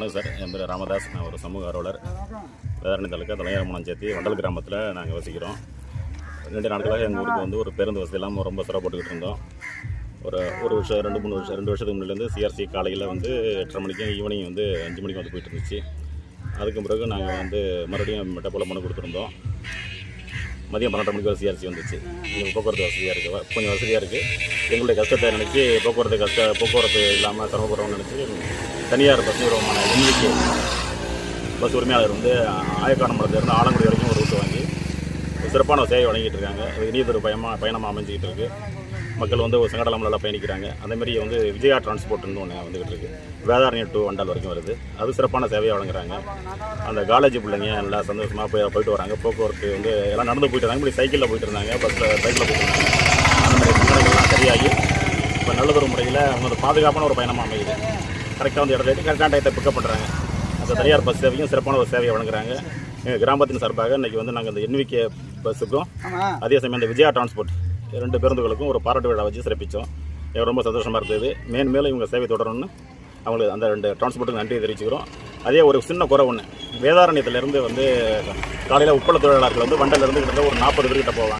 வணக்கம் சார் என் பேர் ராமதாஸ். நான் ஒரு சமூக ஆர்வலர். வேதாரணி தாலுக்கா தலையாரமணம் சேர்த்தி வண்டல் கிராமத்தில் நாங்கள் வசிக்கிறோம். ரெண்டு நாட்களாக எங்கள் ஊருக்கு வந்து ஒரு பேருந்து வசதி இல்லாமல் ரொம்ப சிரமப்பட்டுக்கிட்டு இருந்தோம். ஒரு ஒரு வருஷம் ரெண்டு மூணு வருஷம் ரெண்டு வருஷத்துக்கு முன்னாடிலேருந்து சிஆர்சி காலையில் வந்து எட்டரை மணிக்கு ஈவினிங் வந்து அஞ்சு மணிக்கு வந்து போயிட்டு இருந்துச்சு. அதுக்கு பிறகு நாங்கள் வந்து மறுபடியும் மெட்டப்போல மனு கொடுத்துருந்தோம். மதியம் பன்னெண்டு மணிக்கு ஒரு சிஆர்சி வந்துச்சு. எங்களுக்கு போக்குவரத்து வசதியாக இருக்குது கொஞ்சம் வசதியாக இருக்குது எங்களுடைய கஷ்டத்தை நினச்சி போக்குவரத்து கஷ்ட போக்குவரத்து இல்லாமல் சிரமப்படுறோம்னு நினச்சி தனியார் பஸ் நிறுவனமான எண்ணிக்கை பஸ் உரிமையாளர் வந்து ஆயக்கானமலத்திலிருந்து ஆலங்குடி வரைக்கும் ஒரு ரூட்டு வாங்கி சிறப்பான சேவை வழங்கிட்டு இருக்காங்க. அது இனியதொரு பயமாக பயணமாக அமைஞ்சிக்கிட்டு இருக்குது மக்கள் வந்து ஒரு நல்லா பயணிக்கிறாங்க. அதேமாதிரி வந்து விஜயா டிரான்ஸ்போர்ட்னு ஒன்று வந்துகிட்டு இருக்கு. வேதாரணியம் டு வண்டால் வரைக்கும் வருது. அது சிறப்பான சேவையை வழங்குறாங்க. அந்த காலேஜ் பிள்ளைங்க நல்லா சந்தோஷமாக போய் போயிட்டு வராங்க. போக்குவரத்து வந்து எல்லாம் நடந்து போயிட்டு இருந்தாங்க இப்படி சைக்கிளில் போயிட்டு இருந்தாங்க. பஸ்ஸில் சைக்கிளில் போயிட்டு இருந்தாங்க. அந்த மாதிரி சங்கடங்கள்லாம் சரியாகி இப்போ நல்லதொரு முறையில் அவங்க பாதுகாப்பான ஒரு பயணமாக அமையுது. கரெக்டாக வந்து இடத்துல கரெக்டான டயத்தை பிக்கப் பண்ணுறாங்க அந்த தனியார் பஸ் சேவையும் சிறப்பான ஒரு சேவையை வழங்குறாங்க. எங்கள் கிராமத்தின் சார்பாக இன்றைக்கி வந்து நாங்கள் இந்த என்விகே பஸ்ஸுக்கும் அதே சமயம் இந்த விஜயா டிரான்ஸ்போர்ட் ரெண்டு பேருந்துகளுக்கும் ஒரு பாராட்டு விழா வச்சு சிறப்பித்தோம் எனக்கு ரொம்ப சந்தோஷமாக இருந்தது. மேன் மேலும் இவங்க சேவை தொடரணும்னு அவங்களுக்கு அந்த ரெண்டு டிரான்ஸ்போர்ட்டுக்கு நன்றி தெரிவிச்சுக்கிறோம். அதே ஒரு சின்ன குறை ஒன்று வேதாரண்யத்திலேருந்து வந்து காலையில் உப்பள தொழிலாளர்கள் வந்து வண்டலேருந்து கிட்டத்தட்ட ஒரு நாற்பது பேர்கிட்ட போவாங்க.